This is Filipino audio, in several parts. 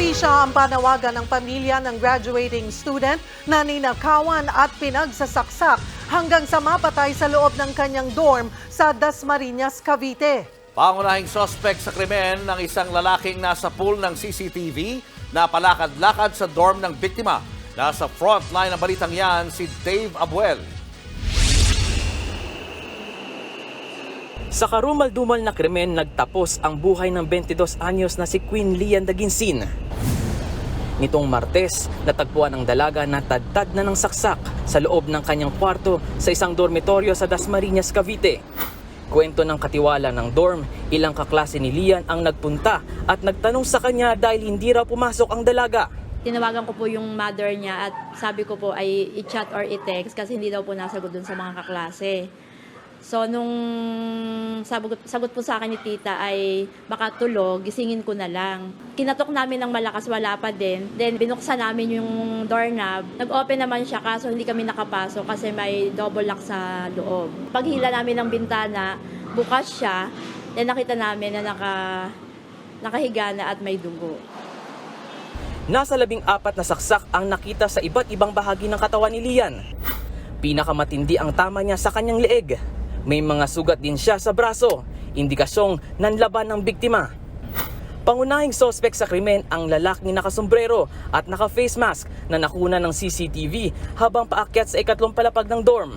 Hustisya ang panawagan ng pamilya ng graduating student na ninakawan at pinagsasaksak hanggang sa mapatay sa loob ng kanyang dorm sa Dasmariñas, Cavite. Pangunahing sospek sa krimen ng isang lalaking nasa pool ng CCTV na palakad-lakad sa dorm ng biktima. Nasa frontline ng balitang yan si Dave Abuel. Sa karumal-dumal na krimen, nagtapos ang buhay ng 22 anyos na si Queen Lian Daginsin. Nitong Martes, natagpuan ang dalaga na tadtad na ng saksak sa loob ng kanyang kwarto sa isang dormitoryo sa Dasmariñas, Cavite. Kwento ng katiwala ng dorm, ilang kaklase ni Lian ang nagpunta at nagtanong sa kanya dahil hindi raw pumasok ang dalaga. Tinawagan ko po yung mother niya at sabi ko po ay i-chat or i-text kasi hindi daw po nasagot dun sa mga kaklase. So, nung sagot, sagot po sa akin ni tita ay baka tulog, gisingin ko na lang. Kinatok namin ng malakas, wala pa din. Then, binuksan namin yung doorknob. Nag-open naman siya kaso hindi kami nakapasok kasi may double lock sa loob. Paghila namin ng bintana, bukas siya. Then, nakita namin na naka, nakahiga na at may dugo. Nasa labing apat na saksak ang nakita sa iba't ibang bahagi ng katawan ni Lian. Pinakamatindi ang tama niya sa kanyang leeg. May mga sugat din siya sa braso, indikasyong nanlaban ng biktima. Pangunahing sospek sa krimen ang lalaking nakasombrero at naka-face mask na nakuna ng CCTV habang paakyat sa ikatlong palapag ng dorm.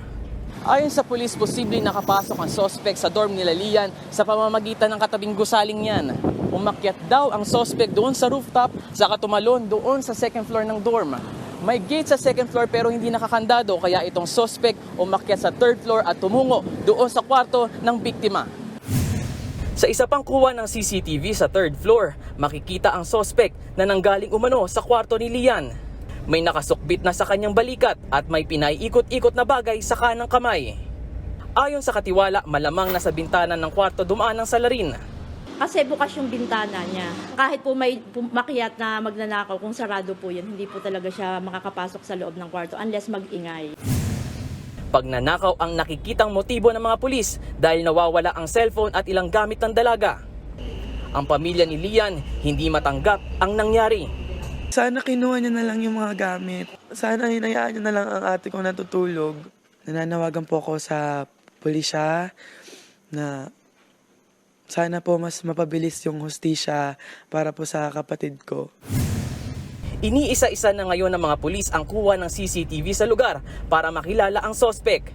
Ayon sa pulis, posibleng nakapasok ang sospek sa dorm nila Lian sa pamamagitan ng katabing gusaling niyan. Umakyat daw ang sospek doon sa rooftop sa katumalon doon sa second floor ng dorm. May gate sa second floor pero hindi nakakandado kaya itong sospek umakyat sa third floor at tumungo doon sa kwarto ng biktima. Sa isa pang kuha ng CCTV sa third floor, makikita ang sospek na nanggaling umano sa kwarto ni Lian. May nakasukbit na sa kanyang balikat at may pinaiikot-ikot na bagay sa kanang kamay. Ayon sa katiwala, malamang nasa bintana ng kwarto dumaan ng salarin. Kasi bukas yung bintana niya. Kahit po may makiat na magnanakaw, kung sarado po yun, hindi po talaga siya makakapasok sa loob ng kwarto unless mag-ingay. Pagnanakaw ang nakikitang motibo ng mga pulis dahil nawawala ang cellphone at ilang gamit ng dalaga. Ang pamilya ni Lian hindi matanggap ang nangyari. Sana kinuha niya na lang yung mga gamit. Sana hinayaan niya na lang ang ate ko natutulog. Nananawagan po ako sa pulisya na sana po mas mapabilis yung hustisya para po sa kapatid ko. Iniisa-isa na ngayon ng mga pulis ang kuha ng CCTV sa lugar para makilala ang sospek.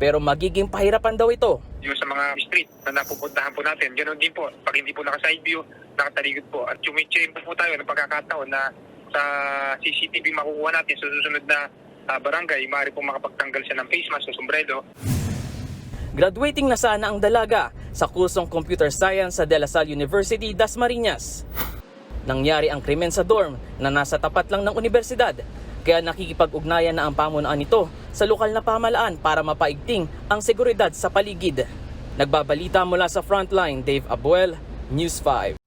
Pero magiging pahirapan daw ito yung sa mga street na napupuntahan po natin. Ganon din po, pag hindi po naka-side view, nakataligod po. At chumichirin po po tayo ng pagkakataon na sa CCTV makukuha natin sa susunod na ah, barangay, maaari po makapagtanggal siya ng face mask o sombrero. Graduating na sana ang dalaga sa kursong Computer Science sa De La Salle University, Dasmariñas. Nangyari ang krimen sa dorm na nasa tapat lang ng universidad, kaya nakikipag-ugnayan na ang pamunuan nito sa lokal na pamalaan para mapaigting ang seguridad sa paligid. Nagbabalita mula sa Frontline, Dave Abuel, News 5.